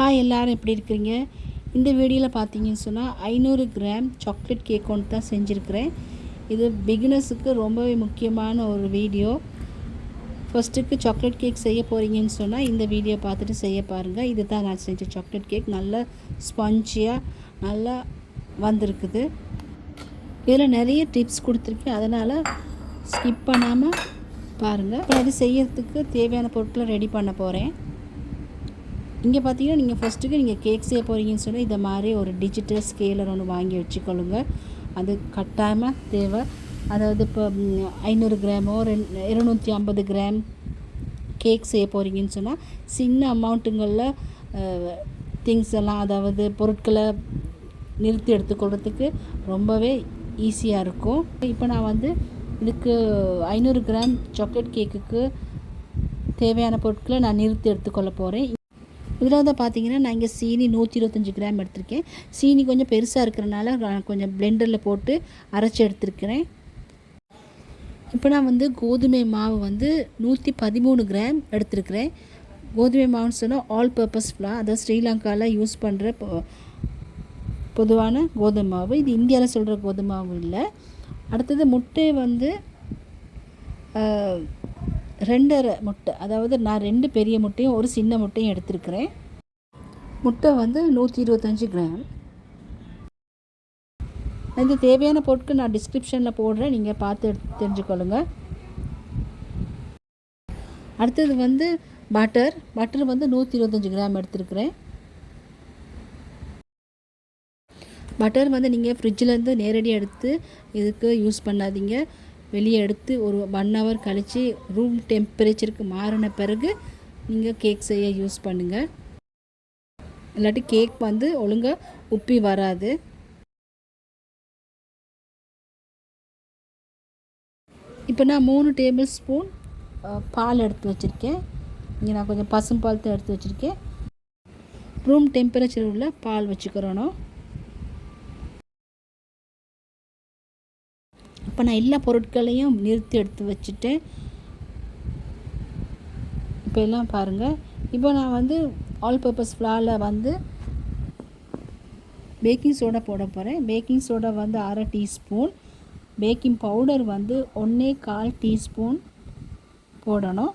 Hi எல்லோரும் எப்படி இருக்கிறீங்க? இந்த வீடியோவில் பார்த்தீங்கன்னு சொன்னால் ஐநூறு கிராம் சாக்லேட் கேக் ஒன்று தான் செஞ்சுருக்கிறேன். இது பிகினர்ஸுக்கு ரொம்பவே முக்கியமான ஒரு வீடியோ. ஃபஸ்ட்டுக்கு சாக்லேட் கேக் செய்ய போகிறீங்கன்னு சொன்னால் இந்த வீடியோ பார்த்துட்டு செய்ய பாருங்கள் இது தான் நான் செஞ்ச சாக்லேட் கேக். நல்லா ஸ்பஞ்சியாக நல்லா வந்திருக்குது. இதில் நிறைய டிப்ஸ் கொடுத்துருக்கேன். அதனால் ஸ்கிப் பண்ணாமல் பாருங்கள் இப்போ அது செய்யறதுக்கு தேவையான பொருட்களை ரெடி பண்ண போகிறேன் இங்கே பார்த்தீங்கன்னா நீங்கள் ஃபஸ்ட்டுக்கு நீங்கள் கேக் செய்ய போகிறீங்கன்னு சொன்னால் இந்த மாதிரி ஒரு டிஜிட்டல் ஸ்கேலர் ஒன்று வாங்கி வச்சுக்கொள்ளுங்க. அது கட்டாயமாக தேவை. அதாவது இப்போ ஐநூறு கிராமோ ரெண் இருநூற்றி ஐம்பது கிராம் கேக் செய்ய போகிறீங்கன்னு சொன்னால் சின்ன அமௌண்ட்டுங்களில் திங்ஸ் எல்லாம் அதாவது பொருட்களை நிறுத்தி எடுத்துக்கொள்கிறதுக்கு ரொம்பவே ஈஸியாக இருக்கும். இப்போ நான் வந்து இதுக்கு ஐநூறு கிராம் சாக்லேட் கேக்குக்கு தேவையான பொருட்களை நான் நிறுத்தி எடுத்துக்கொள்ள போகிறேன் இதில் வந்து பார்த்தீங்கன்னா நான் இங்கே சீனி நூற்றி இருபத்தஞ்சி கிராம் எடுத்திருக்கேன். சீனி கொஞ்சம் பெருசாக இருக்கிறனால நான் கொஞ்சம் பிளெண்டரில் போட்டு அரைச்சி எடுத்துருக்கிறேன். இப்போ நான் வந்து கோதுமை மாவு வந்து நூற்றி பதிமூணு கிராம் எடுத்திருக்கிறேன். கோதுமை மாவுன்னு சொன்னால் ஆல் பர்பஸ் ஃப்ளா அதாவது ஸ்ரீலங்காவில் யூஸ் பண்ணுற பொதுவான கோதுமை மாவு. இது இந்தியாவில் சொல்கிற கோதுமை மாவு இல்லை. அடுத்தது முட்டை வந்து ரெண்டரை முட்டை அதாவது நான் ரெண்டு பெரிய முட்டையும் ஒரு சின்ன முட்டையும் எடுத்துருக்கிறேன். முட்டை வந்து நூற்றி இருபத்தஞ்சி கிராம். இந்த தேவையான பொருட்கள் நான் டிஸ்கிரிப்ஷனில் போடுறேன் நீங்கள் பார்த்து எடுத்து தெரிஞ்சுக்கொள்ளுங்க. அடுத்தது வந்து பட்டர் பட்டர் வந்து நூற்றி இருபத்தஞ்சி கிராம் எடுத்துருக்குறேன். பட்டர் வந்து நீங்கள் ஃப்ரிட்ஜிலேருந்து நேரடியாக எடுத்து இதுக்கு யூஸ் பண்ணாதீங்க. வெளியே எடுத்து ஒரு ஒன் ஹவர் கழித்து ரூம் டெம்பரேச்சருக்கு மாறின பிறகு நீங்கள் கேக் செய்ய யூஸ் பண்ணுங்கள் இல்லாட்டி கேக் வந்து ஒழுங்காக உப்பி வராது. இப்போ நான் மூணு டேபிள் ஸ்பூன் பால் எடுத்து வச்சுருக்கேன். இங்கே நான் கொஞ்சம் பசும்பால் தான் எடுத்து வச்சுருக்கேன். ரூம் டெம்பரேச்சர் உள்ள பால் வச்சுக்கிறோம் இப்போ நான் எல்லா பொருட்களையும் நிறுத்தி எடுத்து வச்சுட்டேன் இப்போ எல்லாம் பாருங்கள் இப்போ நான் வந்து ஆல் பர்பஸ் ஃப்ளாவில் வந்து பேக்கிங் சோடா போட போகிறேன் பேக்கிங் சோடா வந்து அரை டீஸ்பூன் பேக்கிங் பவுடர் வந்து ஒன்றே கால் டீஸ்பூன் போடணும்.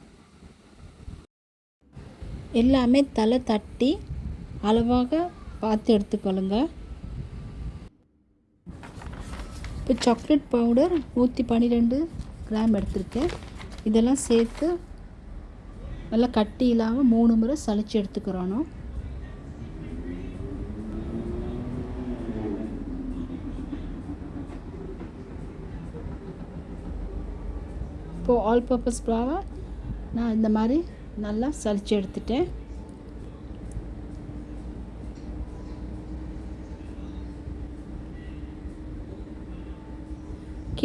எல்லாமே தலை தட்டி அளவாக பார்த்து எடுத்துக்கொள்ளுங்கள் இப்போ சாக்லேட் பவுடர் நூற்றி பன்னிரெண்டு கிராம் எடுத்திருக்கேன். இதெல்லாம் சேர்த்து நல்லா கட்டி இல்லாமல் மூணு முறை சளிச்சு எடுத்துக்கிறணும். இப்போது ஆல் பர்பஸ் ஃப்ளாவை நான் இந்த மாதிரி நல்லா சளிச்சு எடுத்துட்டேன்.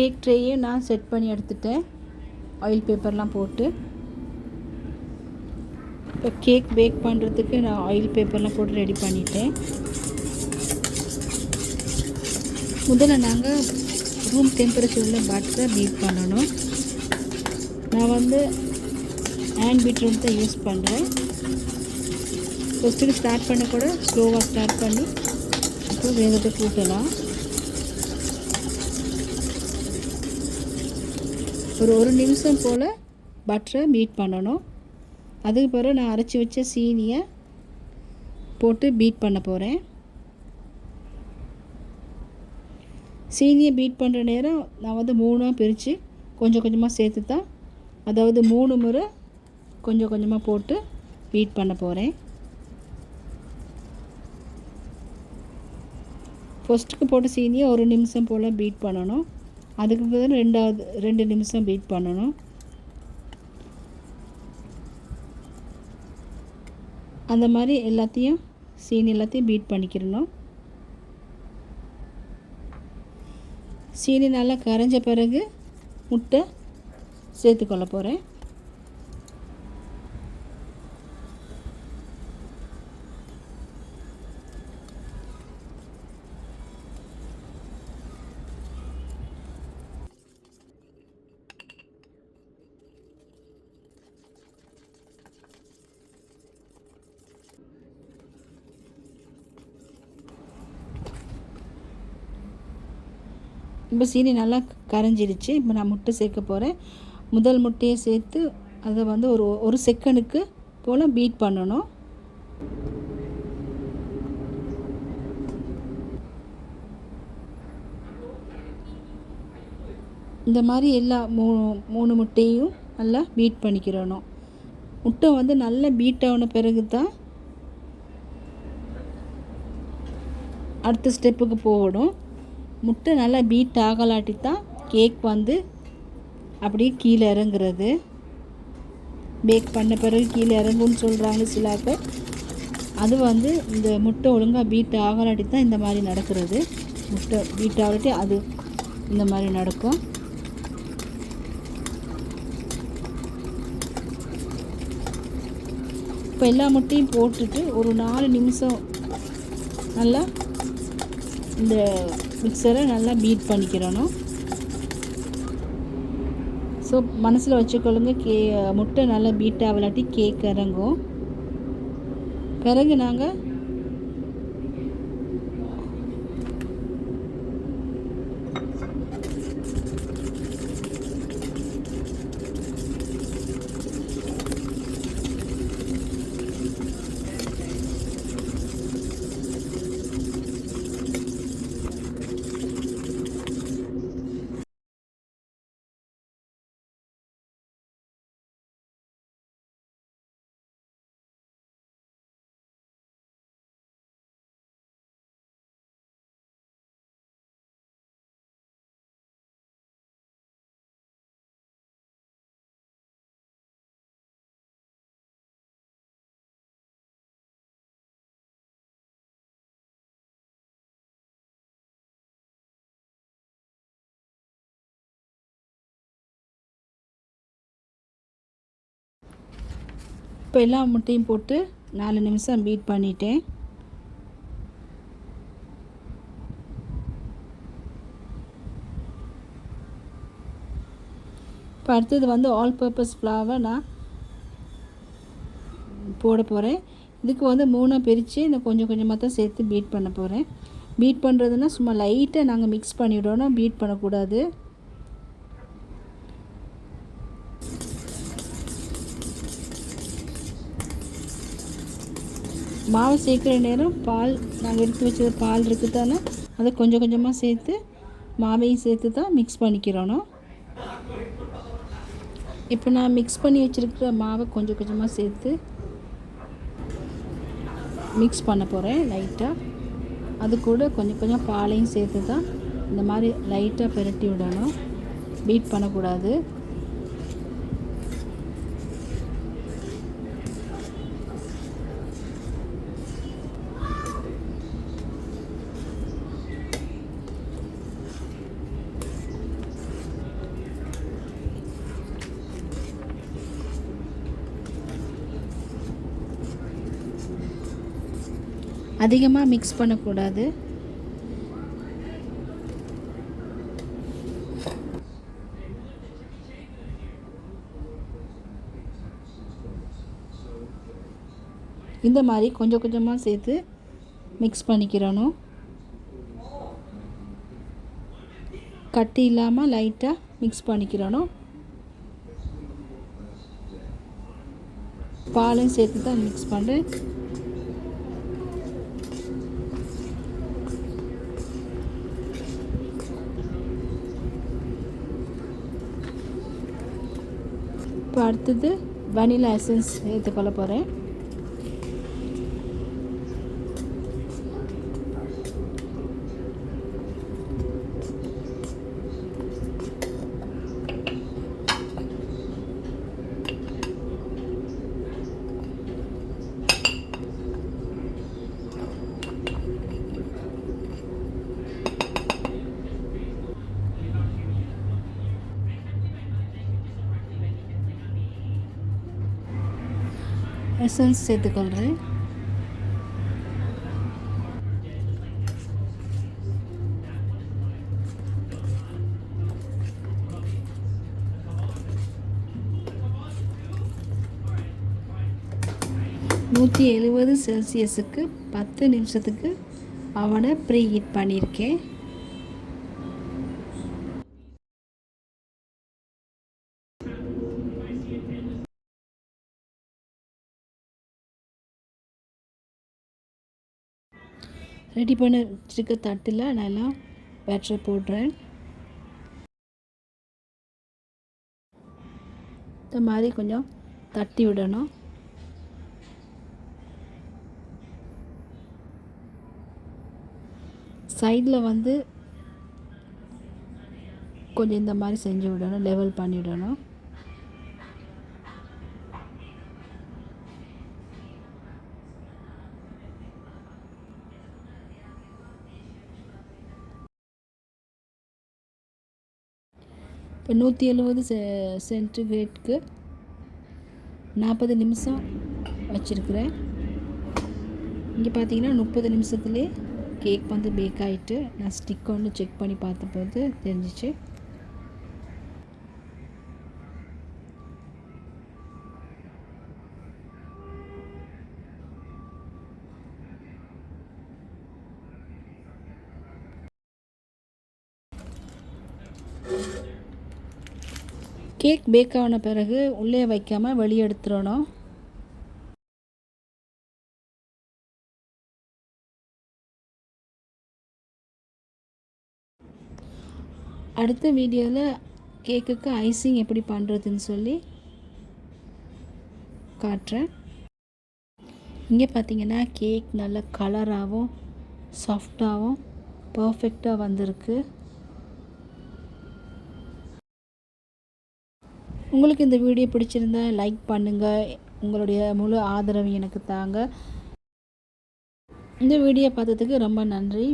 கேக் ட்ரேயும் நான் செட் பண்ணி எடுத்துட்டேன். ஆயில் பேப்பர்லாம் போட்டு. இப்போ கேக் பேக் பண்ணுறதுக்கு நான் ஆயில் பேப்பர்லாம் போட்டு ரெடி பண்ணிட்டேன். முதல்ல நாங்கள் ரூம் டெம்பரேச்சரில் பட்டரை பீட் பண்ணணும். நான் வந்து ஹேண்ட் பீட்ரூம் தான் யூஸ் பண்ணுறேன் ஃபஸ்ட்டுக்கு ஸ்டார்ட் பண்ண கூட ஸ்லோவாக ஸ்டார்ட் பண்ணி அப்புறம் வேகத்தை கூட்டலாம். ஒரு ஒரு நிமிஷம் போல் பட்டரை பீட் பண்ணணும். அதுக்கு பிறகு நான் அரைச்சி வச்ச சீனியை போட்டு பீட் பண்ண போகிறேன் சீனியை பீட் பண்ணுற நேரம் நான் வந்து மூணாக பிரித்து கொஞ்சம் கொஞ்சமாக சேர்த்து தான் அதாவது மூணு முறை கொஞ்சம் கொஞ்சமாக போட்டு பீட் பண்ண போகிறேன் ஃபஸ்ட்டுக்கு போட்ட சீனியை ஒரு நிமிஷம் போல் பீட் பண்ணணும். அதுக்கு பதில் ரெண்டாவது ரெண்டு நிமிஷம் பீட் பண்ணணும். அந்த மாதிரி எல்லாத்தையும் சீனி எல்லாத்தையும் பீட் பண்ணிக்கிறணும் சீனி நல்லா கரைஞ்ச பிறகு முட்டை சேர்த்துக்கொள்ள போகிறேன் இப்போ சீனி நல்லா கரைஞ்சிருச்சு இப்போ நான் முட்டை சேர்க்க போகிறேன் முதல் முட்டையை சேர்த்து அதை வந்து ஒரு ஒரு செகண்டுக்கு போல் பீட் பண்ணணும். இந்த மாதிரி எல்லா மூ மூணு முட்டையும் நல்லா பீட் பண்ணிக்கிறணும். முட்டை வந்து நல்லா பீட் ஆன பிறகு தான் அடுத்த ஸ்டெப்புக்கு போகணும். முட்டை நல்லா பீட் ஆகலாட்டி தான் கேக் வந்து அப்படியே கீழே இறங்குறது. பேக் பண்ண பிறகு கீழே இறங்கும்னு சொல்கிறாங்க சில பேர். அது வந்து இந்த முட்டை ஒழுங்காக பீட் ஆகலாட்டி தான் இந்த மாதிரி நடக்கிறது. முட்டை பீட் ஆகலாட்டி அது இந்த மாதிரி நடக்கும். இப்போ எல்லா முட்டையும் போட்டுட்டு ஒரு நாலு நிமிஷம் நல்லா இந்த மிக்சரை நல்லா பீட் பண்ணிக்கிறணும். ஸோ மனசில் வச்சுக்கொள்ளுங்க கே முட்டை நல்லா பீட் ஆகலாட்டி கேக் இறங்கும். பிறகு நாங்கள் இப்போ எல்லா முட்டையும் போட்டு நாலு நிமிஷம் பீட் பண்ணிட்டேன். இப்போ அடுத்தது வந்து ஆல் பர்பஸ் ஃப்ளாவை நான் போட போகிறேன் இதுக்கு வந்து மூணாக பிரித்து நான் கொஞ்சம் கொஞ்சமாக தான் சேர்த்து பீட் பண்ண போகிறேன் பீட் பண்ணுறதுனா சும்மா லைட்டாக நாங்கள் மிக்ஸ் பண்ணிவிடணும் பீட் பண்ணக்கூடாது. மாவு சேர்க்குற நேரம் பால் நாங்கள் எடுத்து வச்சது பால் இருக்குது தானே அதை கொஞ்சம் கொஞ்சமாக சேர்த்து மாவையும் சேர்த்து தான் மிக்ஸ் பண்ணிக்கிறணும் இப்போ நான் மிக்ஸ் பண்ணி வச்சுருக்கிற மாவை கொஞ்சம் கொஞ்சமாக சேர்த்து மிக்ஸ் பண்ண போகிறேன் லைட்டாக அது கூட கொஞ்சம் கொஞ்சம் பாலையும் சேர்த்து தான் இந்த மாதிரி லைட்டாக பெரட்டி விடணும். பீட் பண்ணக்கூடாது. அதிகமாக மிக்ஸ் பண்ணக்கூடாது. இந்த மாதிரி கொஞ்சம் கொஞ்சமாக சேர்த்து மிக்ஸ் பண்ணிக்கிறணும். கட்டி இல்லாமல் லைட்டாக மிக்ஸ் பண்ணிக்கிறணும். பாலையும் சேர்த்து தான் மிக்ஸ் பண்ணுறேன் இப்போ அடுத்தது வனிலா எசன்ஸ் சேர்த்துக்கொள்ள போகிறேன் எசன்ஸ் சேர்த்துக்கொள்கிறேன் நூற்றி எழுபது செல்சியஸுக்கு பத்து நிமிஷத்துக்கு அவனை ப்ரீ ஹீட் பண்ணியிருக்கேன் ரெடி பண்ண. வச்சுருக்க தட்டில் நான் எல்லாம் பேட்டரை போடுறேன். இந்த மாதிரி கொஞ்சம் தட்டி விடணும். சைடில் வந்து கொஞ்சம் இந்த மாதிரி செஞ்சு விடணும் லெவல் பண்ணிவிடணும் இப்போ நூற்றி எழுபது செ சென்டிகிரேட்க்கு நாற்பது நிமிஷம் வச்சுருக்கிறேன். இங்கே பார்த்தீங்கன்னா முப்பது நிமிஷத்துலேயே கேக் வந்து பேக் ஆகிட்டு நான் ஸ்டிக் ஒன்று செக் பண்ணி பார்த்தபோது தெரிஞ்சிச்சு. கேக் பேக் ஆன பிறகு உள்ளே வைக்காமல் வெளியே எடுத்துடணும். அடுத்த வீடியோவில் கேக்குக்கு ஐசிங் எப்படி பண்ணுறதுன்னு சொல்லி காட்டுறேன். இங்கே பார்த்தீங்கன்னா கேக் நல்ல கலராகவும் சாஃப்டாகவும் பர்ஃபெக்டாக வந்திருக்கு. உங்களுக்கு இந்த வீடியோ பிடிச்சிருந்தா லைக் பண்ணுங்கள் உங்களுடைய முழு ஆதரவு எனக்கு தாங்க. இந்த வீடியோ பார்த்ததுக்கு ரொம்ப நன்றி.